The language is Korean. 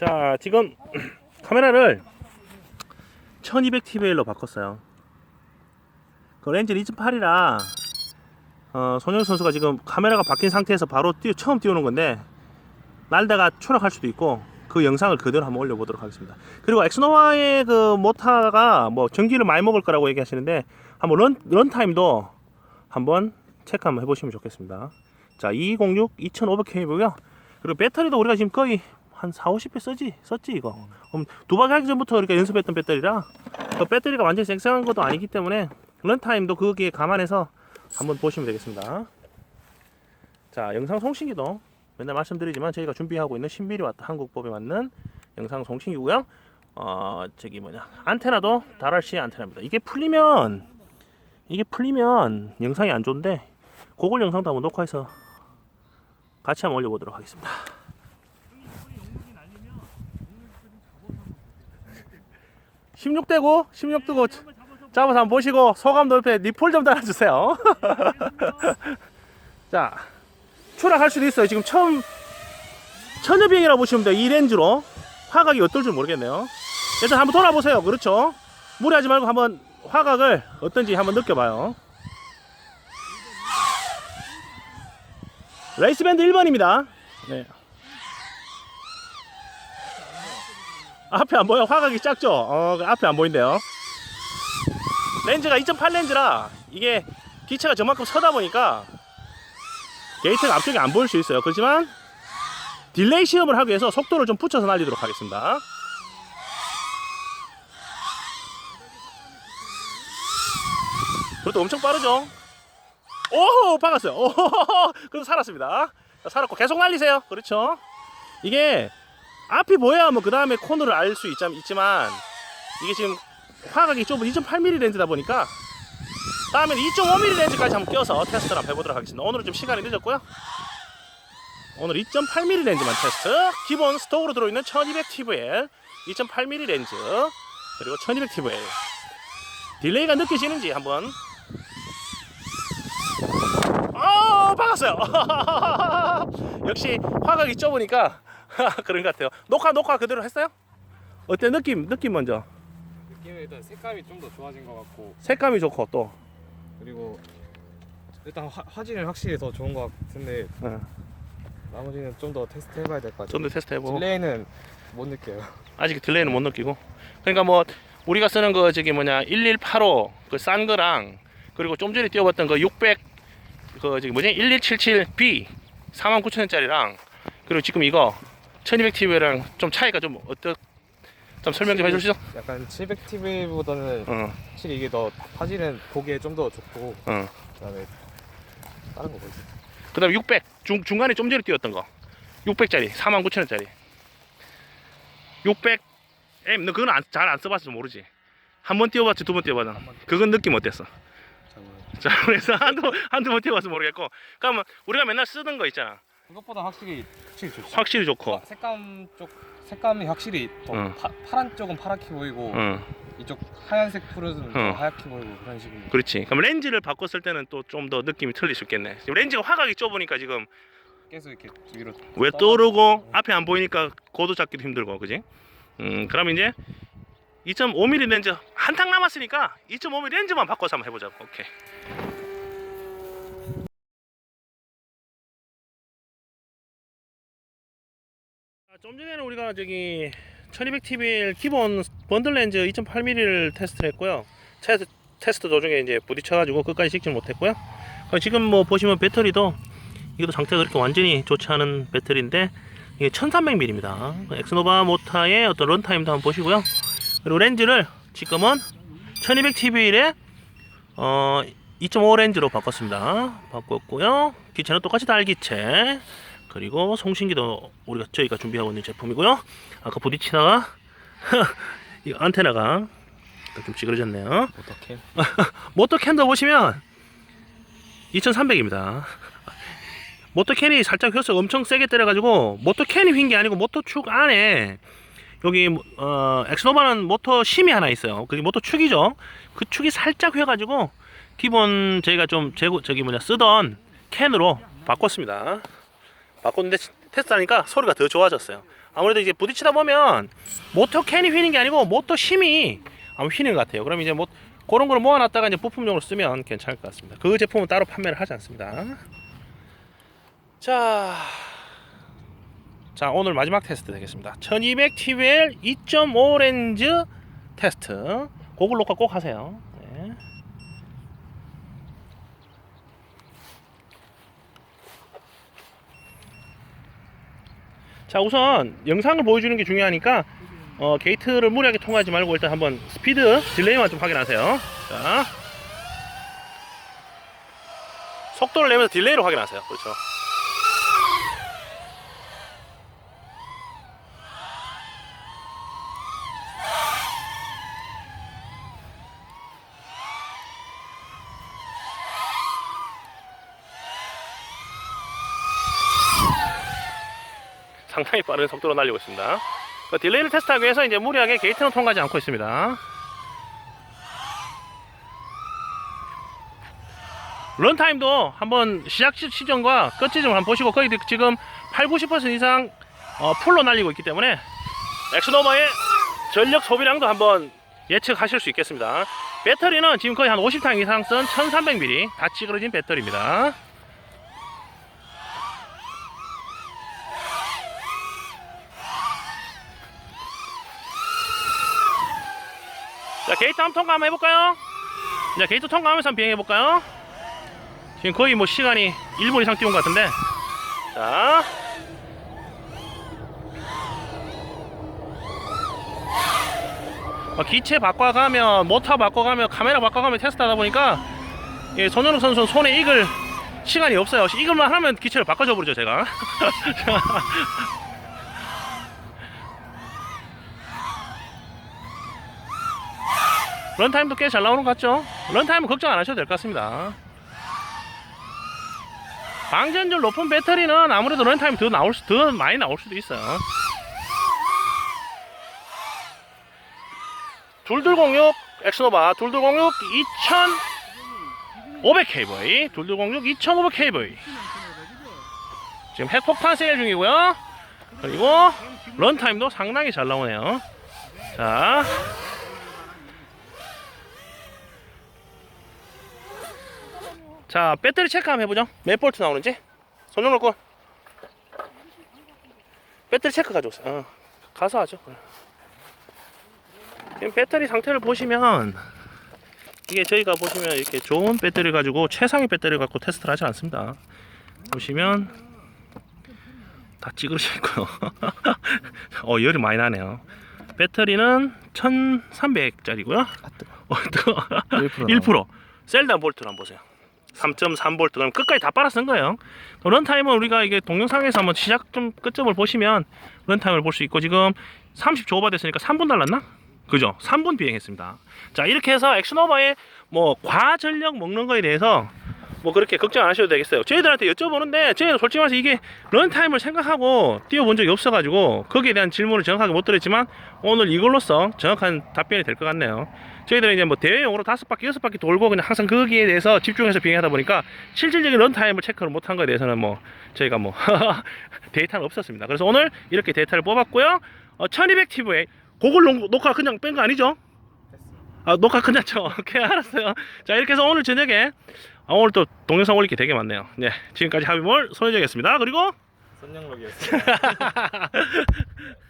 자, 지금 카메라를 1200TVL로 바꿨어요. 그 렌즈는 2.8이라 어, 손영 선수가 지금 카메라가 바뀐 상태에서 바로 띄, 처음 띄우는 건데 날다가 추락할 수도 있고 그 영상을 그대로 한번 올려보도록 하겠습니다. 그리고 엑스노와의 그 모타가 뭐 전기를 많이 먹을 거라고 얘기하시는데 한번 런, 런타임도 한번 체크 한번 해보시면 좋겠습니다. 자, 206 2500K고요. 그리고 배터리도 우리가 지금 거의 한 4, 50회 쓰지, 썼지 이거. 그럼 두박 하기 전부터 우리가 연습했던 배터리라 그 배터리가 완전히 쌩쌩한 것도 아니기 때문에 런타임도 거기에 감안해서 한번 보시면 되겠습니다. 자, 영상 송신기도 맨날 말씀드리지만 저희가 준비하고 있는 10mm 한국법에 맞는 영상 송신기고요. 어, 저기 뭐냐 안테나도 다랄시 안테나입니다. 이게 풀리면 이게 풀리면 영상이 안 좋은데 그걸 영상도 한번 녹화해서 같이 한번 올려보도록 하겠습니다. 16대고 16대고 잡아서 한번 보시고 소감도 옆에 니폴 좀 달아주세요. 자 추락할 수도 있어요. 지금 처음 천여 비행이라고 보시면 돼요. 이 렌즈로 화각이 어떨지 모르겠네요. 일단 한번 돌아보세요. 그렇죠? 무리하지 말고 한번 화각을 어떤지 한번 느껴봐요. 레이스밴드 1번입니다. 네. 앞에 안 보여? 화각이 작죠? 어, 그 앞에 안 보인대요. 렌즈가 2.8 렌즈라 이게 기체가 저만큼 서다 보니까 게이트가 앞쪽에 안 보일 수 있어요. 그렇지만 딜레이 시험을 하기 위해서 속도를 좀 붙여서 날리도록 하겠습니다. 그것도 엄청 빠르죠? 오, 박았어요. 오, 그래도 살았습니다. 자, 살았고 계속 날리세요. 그렇죠? 이게 앞이 보여야 뭐 그 다음에 코너를 알 수 있지만 이게 지금 화각이 좁은 2.8mm 렌즈다 보니까 다음에 2.5mm 렌즈까지 한번 껴서 테스트를 한번 해보도록 하겠습니다. 오늘은 좀 시간이 늦었고요. 오늘 2.8mm 렌즈만 테스트. 기본 스톡으로 들어있는 1200TVL 2.8mm 렌즈 그리고 1200TVL 딜레이가 느껴지는지 한번 어 박았어요. 역시 화각이 좁으니까 그런 것 같아요. 녹화 녹화 그대로 했어요? 어때 느낌 느낌 먼저 느낌은 일단 색감이 좀 더 좋아진 것 같고 색감이 좋고 또 그리고 일단 화, 화질은 확실히 더 좋은 것 같은데 어, 나머지는 좀 더 테스트 해봐야 될 것 같아요. 좀 더 테스트 해보고 딜레이는 못 느껴요. 아직 딜레이는 못 느끼고 그러니까 뭐 우리가 쓰는 거 저기 뭐냐 1185 그 싼 거랑 그리고 좀 전에 띄워봤던 그 600 그 저기 뭐지 1177B 49,000원짜리랑 그리고 지금 이거 1200TV랑 좀 차이가 좀 어떠 좀 설명 좀 있어? 약간 700TV보다는 어, 확실히 이게 더 화질은 보기에 좀 더 좋고 어. 그다음에 다른 거 뭐지? 그다음에 600 중, 중간에 좀 전에 띄웠던 거 600짜리 49,000원짜리 600M 너 그건 잘 안 써봐서 모르지 한번 띄워봤지 두번 띄워봤나 그건 느낌 어땠어? 잘 모르겠어요. 자 그래서 한두 한두 번 띄워봐서 모르겠고 그러면 우리가 맨날 쓰던 거 있잖아 그것보다 확실히 확실히 좋죠. 확실히 좋고. 색감 쪽 색감이 확실히 더 응. 파, 파란 쪽은 파랗게 보이고 응. 이쪽 하얀색 더 응. 하얗게 보이고 그런 식으로. 그렇지. 그럼 렌즈를 바꿨을 때는 또 좀 더 느낌이 틀릴 수 있겠네. 지금 렌즈가 화각이 좁으니까 지금 계속 이렇게 위로 왜 떠오르고 앞에 안 보이니까 고도 잡기도 힘들고 그지? 음 그럼 이제 2.5mm 렌즈 한탕 남았으니까 2.5mm 렌즈만 바꿔서 한번 해보자 오케이 좀 전에는 우리가 저기 1200TVL 기본 번들 렌즈 2.8mm를 테스트를 했고요 테스트, 테스트 도중에 이제 부딪혀가지고 끝까지 찍지 못했고요 어, 지금 뭐 보시면 배터리도 이것도 상태가 그렇게 완전히 좋지 않은 배터리인데 이게 1300ml입니다. 엑스노바 모타의 어떤 런타임도 한번 보시고요. 그리고 렌즈를 지금은 1200TVL에 어, 2.5 렌즈로 바꿨습니다. 바꿨고요. 기체는 똑같이 달기체. 그리고 송신기도 우리가 저희가 준비하고 있는 제품이고요. 아까 부딪히다가 이 안테나가 좀 찌그러졌네요. 어떻게? 모터 캔도 보시면 2300입니다. 모터 캔이 살짝 휘었어 엄청 세게 때려가지고 모터 캔이 휜 게 아니고 모터 축 안에 여기 어 엑스노바는 모터 심이 하나 있어요. 그게 모터 축이죠. 그 축이 살짝 휘어가지고 기본 저희가 좀 재고 저기 뭐냐 쓰던 캔으로 바꿨습니다. 바꿨는데 테스트하니까 소리가 더 좋아졌어요. 아무래도 이제 부딪히다 보면 모터 캔이 휘는 게 아니고 모터 심이 아마 휘는 것 같아요. 그럼 이제 뭐 그런 걸 모아놨다가 이제 부품용으로 쓰면 괜찮을 것 같습니다. 그 제품은 따로 판매를 하지 않습니다. 자, 자 오늘 마지막 테스트 되겠습니다. 1200 TVL 2.5 렌즈 테스트. 고글 녹화 꼭 하세요. 네. 자 우선 영상을 보여주는 게 중요하니까 어, 게이트를 무리하게 통과하지 말고 일단 한번 스피드 딜레이만 좀 확인하세요. 자. 속도를 내면서 딜레이를 확인하세요. 그렇죠 상당히 빠른 속도로 날리고 있습니다. 그 딜레이를 테스트하기 위해서 이제 무리하게 게이트는 통과하지 않고 있습니다. 런타임도 한번 시작 시- 시점과 끝 지점을 한번 보시고 거의 지금 8, 90% 이상 어, 풀로 날리고 있기 때문에 엑스노마의 전력 소비량도 한번 예측하실 수 있겠습니다. 배터리는 지금 거의 한 50탕 이상 쓴 1300mAh 다 찌그러진 배터리입니다. 자 게이트 한번 통과 한번 해볼까요? 자 게이트 통과하면서 한번 비행해볼까요? 지금 거의 뭐 시간이 1분 이상 뛰어온 것 같은데 자 어, 기체 바꿔가면 모터 바꿔가면 카메라 바꿔가면 테스트하다 보니까 예, 손현욱 선수는 손에 익을 시간이 없어요 익을만 하면 기체를 바꿔줘 버리죠 제가 런타임도 꽤 잘 나오는 것 같죠? 런타임은 걱정 안 하셔도 될 것 같습니다. 방전율 높은 배터리는 아무래도 런타임이 더 나올 수, 더 많이 나올 수도 있어요. 둘둘06 엑스노바 둘둘06 2500 KV 둘둘06 2500 KV 지금 핵폭탄 세일 중이고요. 그리고 런타임도 상당히 잘 나오네요. 자, 자 배터리 체크 한번 해보죠. 몇 볼트 나오는지? 손정 놓고. 배터리 체크 가져오세요. 어, 가서 하죠. 지금 배터리 상태를 보시면 이게 저희가 보시면 이렇게 좋은 배터리 가지고 최상의 배터리 갖고 테스트를 하지 않습니다. 보시면 다 찌그러져 있고요. 어 열이 많이 나네요. 배터리는 1300짜리고요. 어, 뜨거워. 1% 1% 셀다 볼트를 한번 보세요. 3.3볼트 그럼 끝까지 다 빨아 쓴 거예요. 런타임은 우리가 이게 동영상에서 한번 시작 좀 끝점을 보시면 런타임을 볼 수 있고 지금 30초 오버 됐으니까 3분 달랐나? 그죠? 3분 비행했습니다. 자 이렇게 해서 액션오버의 뭐 과전력 먹는 거에 대해서 뭐 그렇게 걱정 안 하셔도 되겠어요. 저희들한테 여쭤보는데 저희는 솔직히 말해서 이게 런타임을 생각하고 뛰어본 적이 없어 가지고 거기에 대한 질문을 정확하게 못 드렸지만 오늘 이걸로써 정확한 답변이 될 것 같네요. 저희들은 이제 뭐 대회용으로 다섯 바퀴 여섯 바퀴 돌고 그냥 항상 거기에 대해서 집중해서 비행하다 보니까 실질적인 런타임을 체크를 못한 거에 대해서는 뭐 저희가 뭐 데이터는 없었습니다. 그래서 오늘 이렇게 데이터를 뽑았고요. 어, 1200TV에 그걸 녹- 녹화 그냥 뺀 거 아니죠? 아, 녹화 끝났죠? 오케이, 알았어요. 자, 이렇게 해서 오늘 저녁에, 아, 오늘 또 동영상 올릴 게 되게 많네요. 네, 지금까지 하비몰 손혜정이었습니다. 그리고, 선영록이었어요